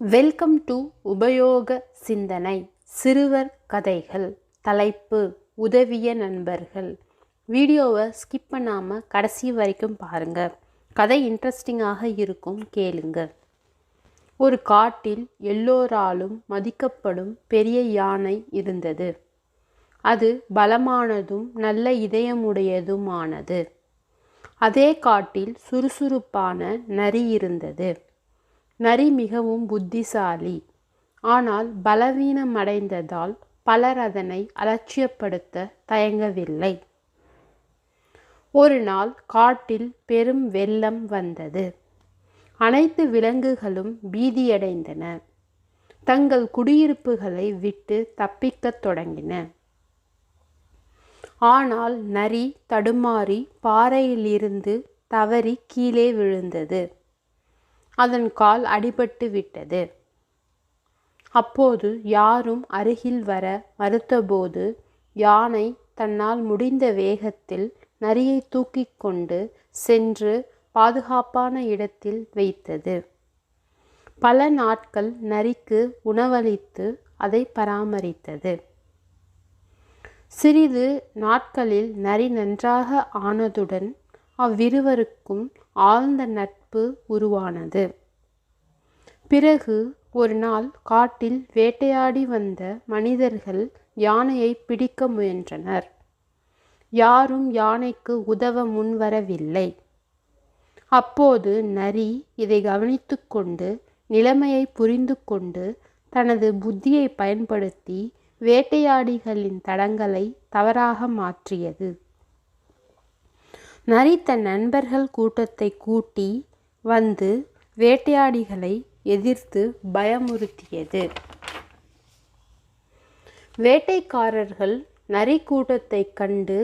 Welcome to உபயோக சிந்தனை சிறுவர் கதைகள் தலைப்பு உதவிய நண்பர்கள். வீடியோவை ஸ்கிப் பண்ணாமல் கடைசி வரைக்கும் பாருங்கள் கதை இன்ட்ரெஸ்டிங்காக இருக்கும் கேளுங்க. ஒரு காட்டில் எல்லோராலும் மதிக்கப்படும் பெரிய யானை இருந்தது. அது பலமானதும் நல்ல இதயமுடையதுமானது. அதே காட்டில் சுறுசுறுப்பான நரி இருந்தது. நரி மிகவும் புத்திசாலி. ஆனால் பலவீனமடைந்ததால் பலர் அதனை அலட்சியப்படுத்த தயங்கவில்லை. ஒரு நாள் காட்டில் பெரும் வெள்ளம் வந்தது. அனைத்து விலங்குகளும் பீதியடைந்தன. தங்கள் குடியிருப்புகளை விட்டு தப்பிக்கத் தொடங்கின. ஆனால் நரி தடுமாறி பாறையிலிருந்து தவறி கீழே விழுந்தது. அதன் கால் அடிபட்டு விட்டது. அப்போது யாரும் அருகில் வர மறுத்தபோது யானை தன்னால் முடிந்த வேகத்தில் நரியை தூக்கிக் கொண்டு சென்று பாதுகாப்பான இடத்தில் வைத்தது. பல நாட்கள் நரிக்கு உணவளித்து அதை பராமரித்தது. சிறிது நாட்களில் நரி நன்றாக ஆனதுடன் அவ்விருவருக்கும் ஆழ்ந்த நட்பு உருவானது. பிறகு ஒரு நாள் காட்டில் வேட்டையாடி வந்த மனிதர்கள் யானையை பிடிக்க முயன்றனர். யாரும் யானைக்கு உதவ முன்வரவில்லை அப்போது நரி இதை கவனித்து கொண்டு நிலைமையை புரிந்து கொண்டு தனது புத்தியை பயன்படுத்தி வேட்டையாடிகளின் தடங்களை தவறாக மாற்றியது. நரி தன் நண்பர்கள் கூட்டத்தை கூட்டி வந்து வேட்டையாடிகளை எதிர்த்து பயமுறுத்தியது. வேட்டைக்காரர்கள் நரி கூட்டத்தை கண்டு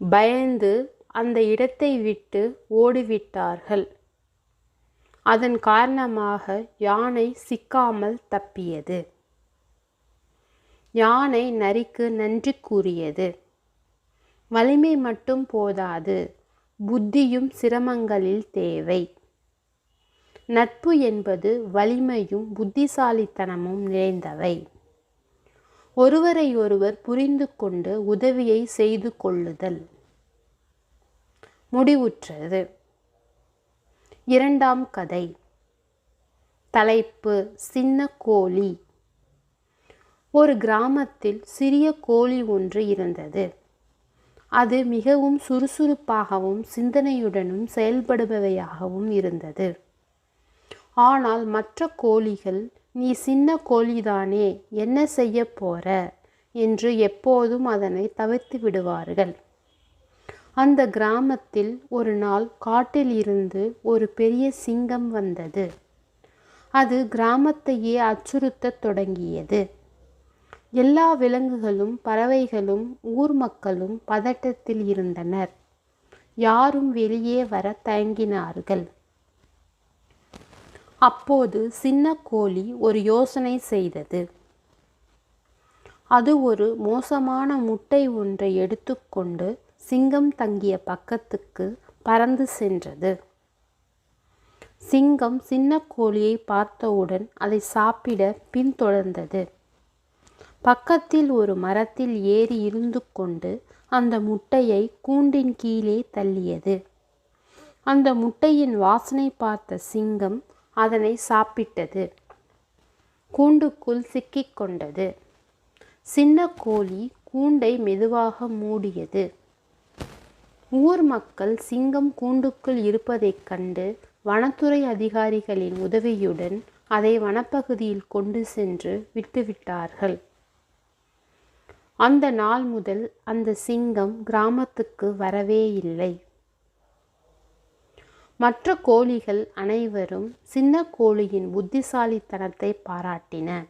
பயந்து அந்த இடத்தை விட்டு ஓடிவிட்டார்கள். அதன் காரணமாக யானை சிக்காமல் தப்பியது. யானை நரிக்கு நன்றி கூறியது. வலிமை மட்டும் போதாது. புத்தியும் சிரமங்களில் தேவை. நட்பு என்பது வலிமையும் புத்திசாலித்தனமும் நிறைந்தவை. ஒருவரையொருவர் புரிந்து கொண்டு உதவியை செய்து கொள்ளுதல். முடிவுற்றது. இரண்டாம் கதை. தலைப்பு சின்ன கோழி. ஒரு கிராமத்தில் சிறிய கோழி ஒன்று இருந்தது. அது மிகவும் சுறுசுறுப்பாகவும் சிந்தனையுடனும் செயல்படுபவையாகவும் இருந்தது. ஆனால் மற்ற கோழிகள் நீ சின்ன கோழிதானே என்ன செய்ய போற என்று எப்போதும் அதனை தவிர்த்து விடுவார்கள். அந்த கிராமத்தில் ஒரு நாள் காட்டில் இருந்து ஒரு பெரிய சிங்கம் வந்தது. அது கிராமத்தையே அச்சுறுத்தத் தொடங்கியது. எல்லா விலங்குகளும் பறவைகளும் ஊர் மக்களும் பதட்டத்தில் இருந்தனர். யாரும் வெளியே வர தயங்கினார்கள். அப்போது சின்ன கோழி ஒரு யோசனை செய்தது. அது ஒரு மோசமான முட்டை ஒன்றை எடுத்துக்கொண்டு சிங்கம் தங்கிய பக்கத்துக்கு பறந்து சென்றது. சிங்கம் சின்ன கோழியை பார்த்தவுடன் அதை சாப்பிட பின்தொடர்ந்தது. பக்கத்தில் ஒரு மரத்தில் ஏறி இருந்து கொண்டு அந்த முட்டையை கூண்டின் கீழே தள்ளியது. அந்த முட்டையின் வாசனை பார்த்த சிங்கம் அதனை சாப்பிட்டது. கூண்டுக்குள் சிக்கிக்கொண்டது சின்ன கோழி கூண்டை மெதுவாக மூடியது. ஊர் மக்கள் சிங்கம் கூண்டுக்குள் இருப்பதைக் கண்டு வனத்துறை அதிகாரிகளின் உதவியுடன் அதை வனப்பகுதியில் கொண்டு சென்று விட்டுவிட்டார்கள். அந்த நாள் முதல் அந்த சிங்கம் கிராமத்துக்கு வரவே இல்லை. மற்ற கோழிகள் அனைவரும் சின்ன கோழியின் புத்திசாலித்தனத்தை பாராட்டின.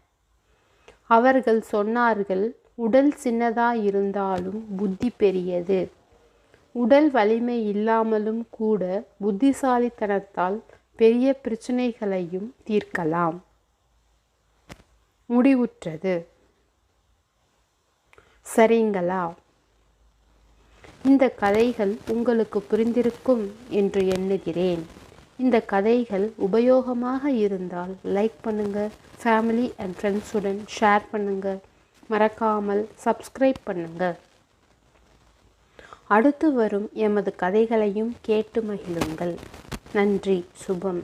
அவர்கள் சொன்னார்கள் உடல் சின்னதா இருந்தாலும் புத்தி பெரியது. உடல் வலிமை இல்லாமலும் கூட புத்திசாலித்தனத்தால் பெரிய பிரச்சனைகளையும் தீர்க்கலாம். முடிவுற்றது. சரிங்களா? இந்த கதைகள் உங்களுக்கு புரிந்திருக்கும் என்று எண்ணுகிறேன். இந்த கதைகள் உபயோகமாக இருந்தால் லைக் பண்ணுங்கள் ஃபேமிலி அண்ட் ஃப்ரெண்ட்ஸுடன் ஷேர் பண்ணுங்கள் மறக்காமல் சப்ஸ்கிரைப் பண்ணுங்கள் அடுத்து வரும் எமது கதைகளையும் கேட்டு மகிழுங்கள். நன்றி சுபம்.